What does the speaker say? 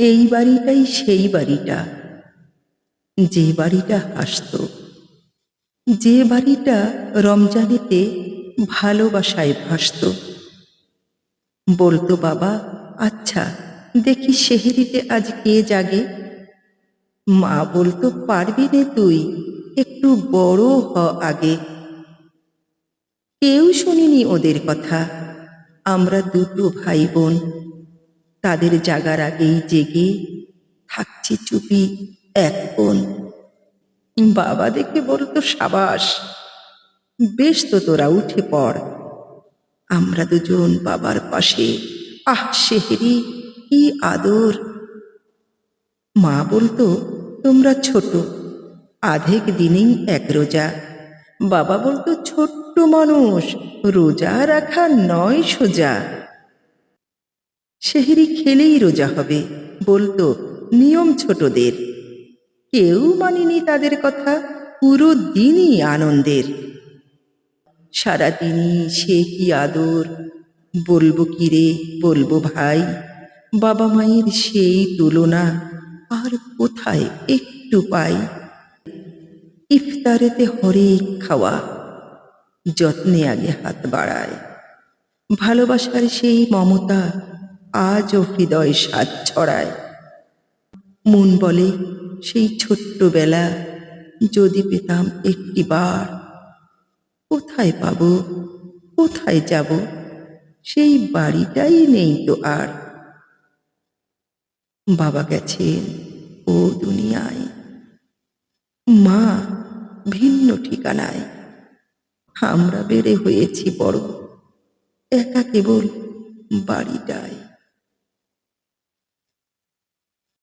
এই বাড়িটাই সেই বাড়িটা। যে বাড়িটা হাসত, যে বাড়িটা রমজানেতে ভালোবাসায় ভাসত। বলতো, বাবা আচ্ছা দেখি সেহেরিতে আজ কে জাগে? মা বলতো, পারবি নে তুই, একটু বড় হ আগে। কেউ শুনিনি ওদের কথা। আমরা দুটো ভাই বোন তাদের জাগার আগেই জেগে থাকছি চুপি এক কোণ। বাবা দেখে বলতো সাবাস। বেশ তো তোরা উঠে পড়। আমরা দুজন বাবার পাশে। আহ, সেহেরি, কি আদর। মা বলতো, তোমরা ছোট। আধেক দিনেই এক রোজা। বাবা বলতো, ছোট্ট মানুষ, রোজা রাখা নয় সোজা। সেহেরি খেলেই রোজা হবে। বলতো, নিয়ম ছোটদের। কেউ মানিনি তাদের কথা, পুরো দিনই আনন্দের। সারাদিনই সে কি আদর? বলব কি রে, বলব ভাই, বাবা মায়ের সেই তুলনা আর কোথায় একটু পাই? ইফতারেতে হরেক খাওয়া, যত্নে আগে হাত বাড়ায়। ভালোবাসার সেই মমতা আজও হৃদয় স্বাদ ছড়ায় মন বলে, সেই ছোট্টবেলা যদি পেতাম একটি বার। কোথায় পাবো? কোথায় যাব? সেই বাড়িটাই নেই তো আর। বাবা গেছেন ও দুনিয়ায়। মা ভিন্ন ঠিকানায়। আমরা বেড়ে হয়েছি বড়। একা কেবল বাড়িটায়